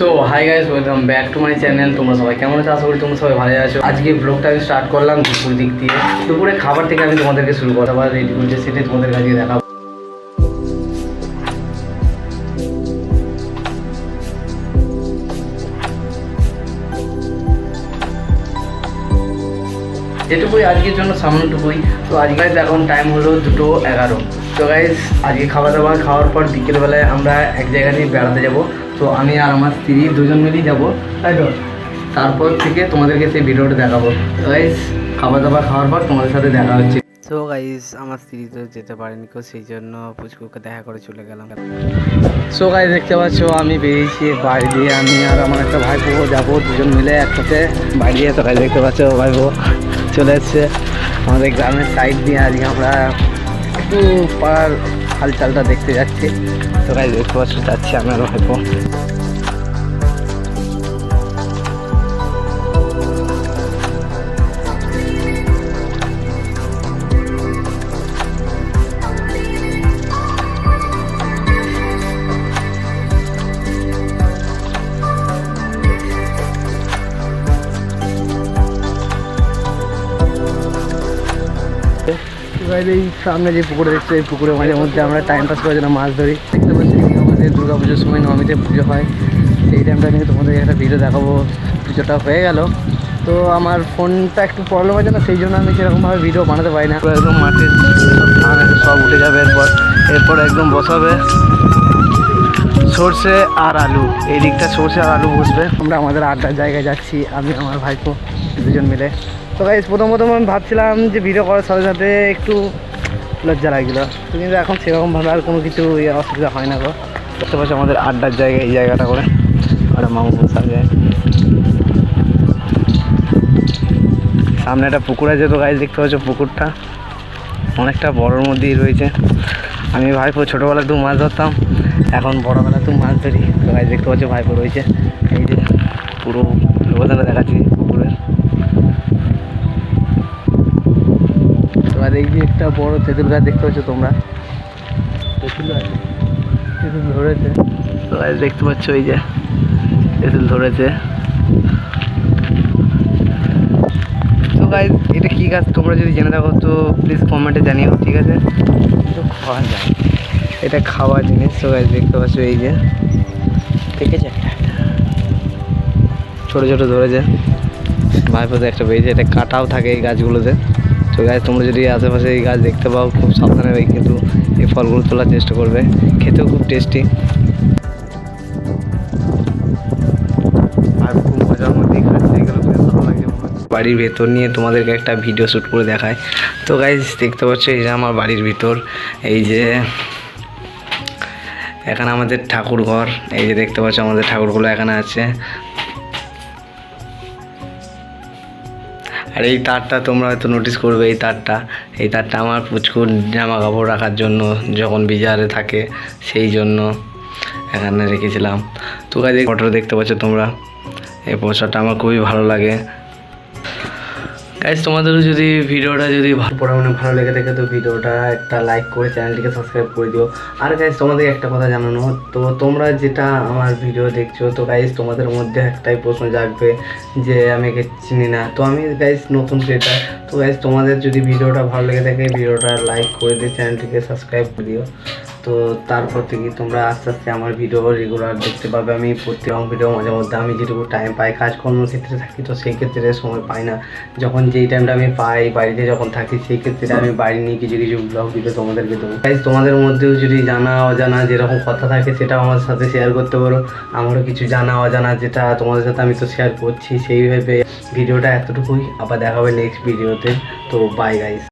So hi guys welcome back to my channel তোমরা সবাই কেমন আছো? আশা করি তোমরা সবাই ভালো আছো। আজকে ব্লগটা আমি স্টার্ট করলাম দুপুর দিক দিয়ে। দুপুরে খাবার থেকে আমি তোমাদেরকে শুরু করব। আবার রেডি করছে সেটাই তোমাদের কাছে দেখাবো। যেটুকুই আজকের জন্য সামান্যটুকুই। তো আজকে এখন টাইম হলো দুটো এগারো। তো গাইজ আজকে খাওয়া দাওয়া খাওয়ার পর বিকেলবেলায় আমরা এক জায়গা নিয়ে বেড়াতে যাব। তো আমি আর আমার স্ত্রী দুজন মিলেই যাব। তাই তো? তারপর থেকে তোমাদেরকে সেই ভিডিওটা দেখাবো। গাইজ খাওয়া দাওয়া খাওয়ার পর তোমাদের সাথে দেখা হচ্ছে। তো গাইজ আমার স্ত্রী তো যেতে পারেনি তো সেই জন্য পুচকুকে দেখা করে চলে গেলাম। সো গাইজ দেখতে পাচ্ছ আমি বেরিয়েছি বাড়ি দিয়ে। আমি আর আমার একটা ভাইপো যাব দুজন মিলে একসাথে বাড়ি দিয়ে। তো গাইজ দেখতে পাচ্ছ ভাইপো চলে এসছে। আমাদের গ্রামের সাইড দিয়ে আজকে আমরা একটু পাড়ার হালচালটা দেখতে যাচ্ছি। তো গাইজ দেখতে পাচ্ছ যাচ্ছি আমার ভাইপো এবার এই সামনে যে পুকুরে দেখছ এই পুকুরের মাঝে মধ্যে আমরা টাইম পাস করার জন্য মাছ ধরি। দেখতে পাচ্ছি আমাদের দুর্গা পুজোর সময় নবমীতে পুজো হয়। সেই টাইমটা নিয়ে তোমাদের একটা ভিডিও দেখাবো। পুজোটা হয়ে গেল। তো আমার ফোনটা একটু প্রবলেম আছে না সেই জন্য আমি সেরকমভাবে ভিডিও বানাতে পারি না। একদম মাটির সব উঠে যাবে এরপর। এরপর একদম বসাবে। সর্ষে আর আলু। এই দিকটা সর্ষে আর আলু বসবে। আমরা আমাদের আড্ডার জায়গায় যাচ্ছি আমি আমার ভাইপো দুজন মিলে। তো গাইজ প্রথম প্রথম আমি ভাবছিলাম যে ভিডিও করার সাথে সাথে একটু লজ্জা লাগছিল। কিন্তু এখন সেরকমভাবে আর কোনো কিছু ইয়ে অসুবিধা হয় না গো। দেখতে পাচ্ছি আমাদের আড্ডার জায়গা এই জায়গাটা করে। ওটা মামু বসা যায় সামনে একটা পুকুর আছে তো গাইজ দেখতে পাচ্ছ পুকুরটা? অনেকটা বড়োর মধ্যেই রয়েছে। আমি ভাইপো ছোটোবেলায় দু মাছ ধরতাম এখন বড়োবেলা তো মাছ ধরি। তো গাইজ দেখতে পাচ্ছ ভাইপো রয়েছে। এই যে পুরো লোকদানা দেখাচ্ছি পুকুরের। এবার এই যে একটা বড় তেঁতুল গাছ দেখতে পাচ্ছ তোমরা। তেঁতুল আছে তেঁতুল ধরেছে। তো গাছ দেখতে পাচ্ছ এই যে তেঁতুল ধরেছে। গাইজ এটা কী গাছ তোমরা যদি জেনে থাকো তো প্লিজ কমেন্টে জানিও ঠিক আছে? তো খাওয়া যায় এটা খাওয়া জিনিস তো গাছ দেখতে পাচ্ছ এই যে। দেখেছে? ছোটো ছোটো ধরেছে। ভাইপোতে একটা বেরিয়েছে এটা কাটাও থাকে এই গাছগুলোতে। তো গাছ তোমরা যদি আশেপাশে এই গাছ দেখতে পাও খুব সাবধানে ভাই কিন্তু এই ফলগুলো তোলার চেষ্টা করবে। খেতেও খুব টেস্টি বাড়ির ভেতর নিয়ে তোমাদেরকে একটা ভিডিও শ্যুট করে দেখায়। তো গাইজ দেখতে পাচ্ছ এই যে আমার বাড়ির ভিতর, এই যে এখানে আমাদের ঠাকুর ঘর, এই যে দেখতে পাচ্ছ আমাদের ঠাকুরগুলো এখানে আছে। আর এই তারটা তোমরা হয়তো নোটিস করবে, এই তারটা এই তারটা আমার পুচকুর জামা কাপড় রাখার জন্য যখন বিজারে থাকে, সেই জন্য এখানে রেখেছিলাম। তো কাজে ফটো দেখতে পাচ্ছ তোমরা, এই পোশাকটা আমার খুবই ভালো লাগে। গাইজ তোমাদেরও যদি ভিডিওটা যদি ভালো পরিমাণে ভালো লেগে থাকে, তো ভিডিওটা একটা লাইক করে চ্যানেলটিকে সাবস্ক্রাইব করে দিও। আর গাইজ তোমাদের একটা কথা জানানো, তো তোমরা যেটা আমার ভিডিও দেখছ, তো গাইজ তোমাদের মধ্যে একটাই প্রশ্ন জাগবে যে আমি একে চিনি না। তো আমি গাইজ নতুন ক্রিয়েটার তো গাইজ তোমাদের যদি ভিডিওটা ভালো লেগে থাকে, ভিডিওটা লাইক করে দিয়ে চ্যানেলটিকে সাবস্ক্রাইব করে দিও। তো তারপর থেকে তোমরা আস্তে আস্তে আমার ভিডিও রেগুলার দেখতে পাবে। আমি প্রতি রকম ভিডিও মাঝে মধ্যে আমি যেটুকু টাইম পাই কাজকর্মের ক্ষেত্রে থাকি, তো সেই ক্ষেত্রে সময় পাই না। যখন যেই টাইমটা আমি পাই বাড়িতে যখন থাকি, সেই ক্ষেত্রে আমি বাড়ি নিয়ে কিছু কিছু ব্লগ ভিডিও তোমাদেরকে দেবো। গাইজ তোমাদের মধ্যেও যদি জানা অজানা যেরকম কথা থাকে, সেটাও আমার সাথে শেয়ার করতে পারো। আমারও কিছু জানা অজানা যেটা তোমাদের সাথে আমি তো শেয়ার করছি, সেইভাবে ভিডিওটা এতটুকুই। আবার দেখা হবে নেক্সট ভিডিওতে তো। By guys